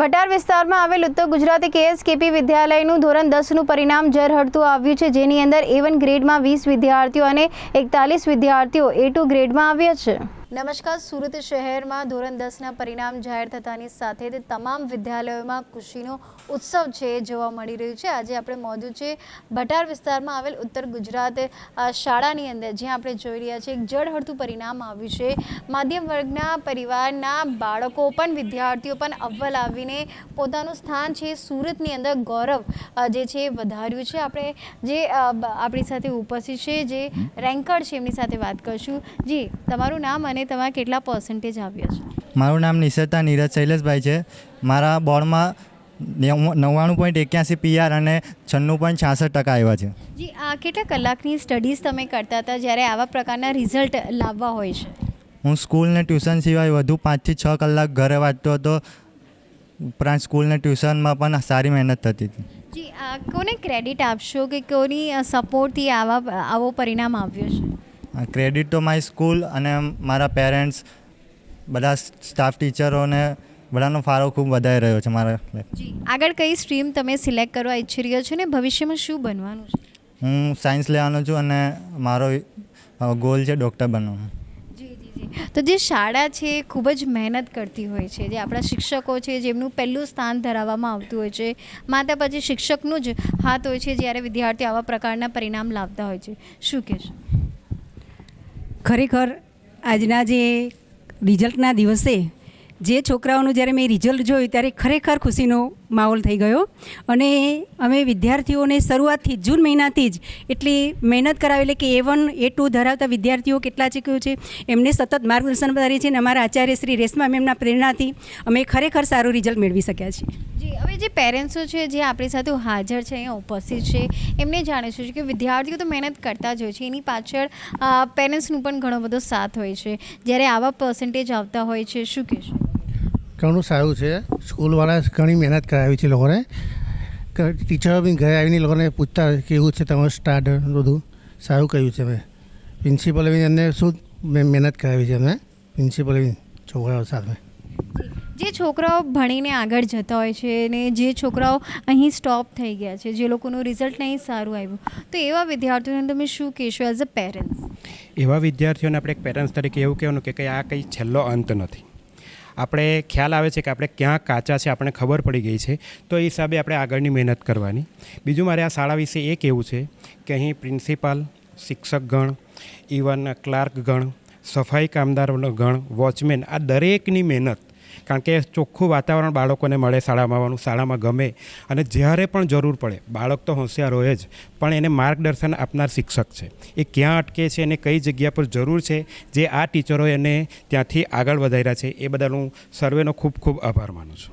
ભટાર વિસ્તારમાં આવેલ ઉત્તર ગુજરાતી કેએસકેપી વિદ્યાલયનું ધોરણ દસનું પરિણામ જરહડતું આવ્યું છે. જેની અંદર એ વન ગ્રેડમાં વીસ વિદ્યાર્થીઓ અને એકતાલીસ વિદ્યાર્થીઓ એ ટુ ગ્રેડમાં આવ્યા છે. નમસ્કાર. સુરત શહેરમાં ધોરણ દસના પરિણામ જાહેર થતાની સાથે જ તમામ વિદ્યાલયોમાં ખુશીનો ઉત્સવ છે એ જોવા મળી રહ્યું છે. આજે આપણે મોજૂદ છે ભટાર વિસ્તારમાં આવેલ ઉત્તર ગુજરાત શાળાની અંદર જ્યાં આપણે જોઈ રહ્યા છીએ એક જળહળતું પરિણામ આવ્યું છે. માધ્યમ વર્ગના પરિવારના બાળકો પણ વિદ્યાર્થીઓ પણ અવ્વલ આવીને પોતાનું સ્થાન છે સુરતની અંદર. ગૌરવ જે છે એ વધાર્યું છે. આપણે જે આપણી સાથે ઉપસ્થિત છે જે રેન્કર છે એમની સાથે વાત કરશું. જી તમારું નામ અને તમારા કેટલા પર્સન્ટેજ આવ્યા છે? મારું નામ નિશતા નીરજ શૈલેષભાઈ છે. મારા બોર્ડમાં નવ્વાણું પોઈન્ટ એક્યાસી પીઆર અને છન્નું પોઈન્ટ છાસઠ ટકા આવ્યા છે. જી આ કેટલા કલાકની સ્ટડીઝ તમે કરતા હતા જ્યારે આવા પ્રકારના રિઝલ્ટ લાવવા હોય છે? હું સ્કૂલ ને ટ્યુશન સિવાય વધુ પાંચથી છ કલાક ઘરે વાંચતો હતો. ઉપરાંત સ્કૂલ ને ટ્યુશનમાં પણ સારી મહેનત થતી હતી. જી કોને ક્રેડિટ આપશો કે કોની સપોર્ટથી આવા આવો પરિણામ આવ્યો છે? ક્રેડિટ તો મારી સ્કૂલ અને મારા પેરેન્ટ્સ બધા સ્ટાફ ટીચરોને બધાનો ફાળો ખૂબ વધારે રહ્યો છે મારા આગળ કઈ સ્ટ્રીમ તમે સિલેક્ટ કરવા ઈચ્છી રહ્યો છો ને? ભવિષ્યમાં શું બનવાનું છે? હું સાયન્સ લેવાનો છું અને મારો ગોલ છે ડૉક્ટર બનવાનો. તો જે શાળા છે ખૂબ જ મહેનત કરતી હોય છે. જે આપણા શિક્ષકો છે જેમનું પહેલું સ્થાન ધરાવવામાં આવતું હોય છે માતા પછી શિક્ષકનું જ હાથ હોય છે જ્યારે વિદ્યાર્થીઓ આવા પ્રકારના પરિણામ લાવતા હોય છે. શું કહેશો? ખરેખર આજના જે રિઝલ્ટના દિવસે જે છોકરાઓનું જ્યારે મેં રિઝલ્ટ જોયું ત્યારે ખરેખર ખુશીનો માહોલ થઈ ગયો. અને અમે વિદ્યાર્થીઓને શરૂઆતથી જૂન મહિનાથી જ એટલી મહેનત કરાવી, એટલે કે એ વન એ ટુ ધરાવતા વિદ્યાર્થીઓ કેટલા છે, કયું છે, એમને સતત માર્ગદર્શન વધારી છે અને અમારા આચાર્ય શ્રી રેશમા મેમના પ્રેરણાથી અમે ખરેખર સારું રિઝલ્ટ મેળવી શક્યા છીએ. જી, હવે જે પેરેન્ટ્સો છે, જે આપણી સાથે હાજર છે, અહીંયા ઉપસ્થિત છે, એમને જાણીશું કે વિદ્યાર્થીઓ તો મહેનત કરતા જ હોય છે. એની પાછળ પેરેન્ટ્સનું પણ ઘણો બધો સાથ હોય છે. જ્યારે આવા પર્સન્ટેજ આવતા હોય છે, શું કહેશો? ઘણું સારું છે. સ્કૂલવાળા ઘણી મહેનત કરાવી છે લોકોને. ટીચરો બી ઘરે આવીને લોકોને પૂછતા કેવું છે તમારું સ્ટાર્ટ બધું. સારું કહ્યું છે મેં. પ્રિન્સિપલે બી એમને શું મે- મહેનત કરાવી છે અમે પ્રિન્સિપલે બી છોકરાઓ સાથે. જે છોકરાઓ ભણીને આગળ જતા હોય છે અને જે છોકરાઓ અહીં સ્ટોપ થઈ ગયા છે જે લોકોનું રિઝલ્ટ નહીં સારું આવ્યું. તો એવા વિદ્યાર્થીઓને તમે શું કહેશો એઝ અ પેરેન્ટ્સ એવા વિદ્યાર્થીઓને આપણે એક પેરેન્ટ્સ તરીકે એવું કહેવાનું કે આ કંઈ છેલ્લો અંત નથી. આપણે ખ્યાલ આવે છે કે આપણે ક્યાં કાચા છે, આપણને ખબર પડી ગઈ છે. તો એ હિસાબે આપણે આગળની મહેનત કરવાની. બીજું મારે આ શાળા વિશે એ કહેવું છે કે અહીં પ્રિન્સિપાલ શિક્ષકગણ ઇવન ક્લાર્કગણ સફાઈ કામદારોનો ગણ, વોચમેન આ દરેકની મહેનત કારણ કે ચોખ્ખું વાતાવરણ બાળકોને મળે શાળામાં શાળામાં ગમે અને જ્યારે પણ જરૂર પડે, બાળક તો હોશિયાર હોય જ, પણ એને માર્ગદર્શન આપનાર શિક્ષક છે. એ ક્યાં અટકે છે અને કઈ જગ્યા પર જરૂર છે, જે આ ટીચરો એને ત્યાંથી આગળ વધાર્યા છે, એ બદલ હું સર્વેનો ખૂબ ખૂબ આભાર માનું છું.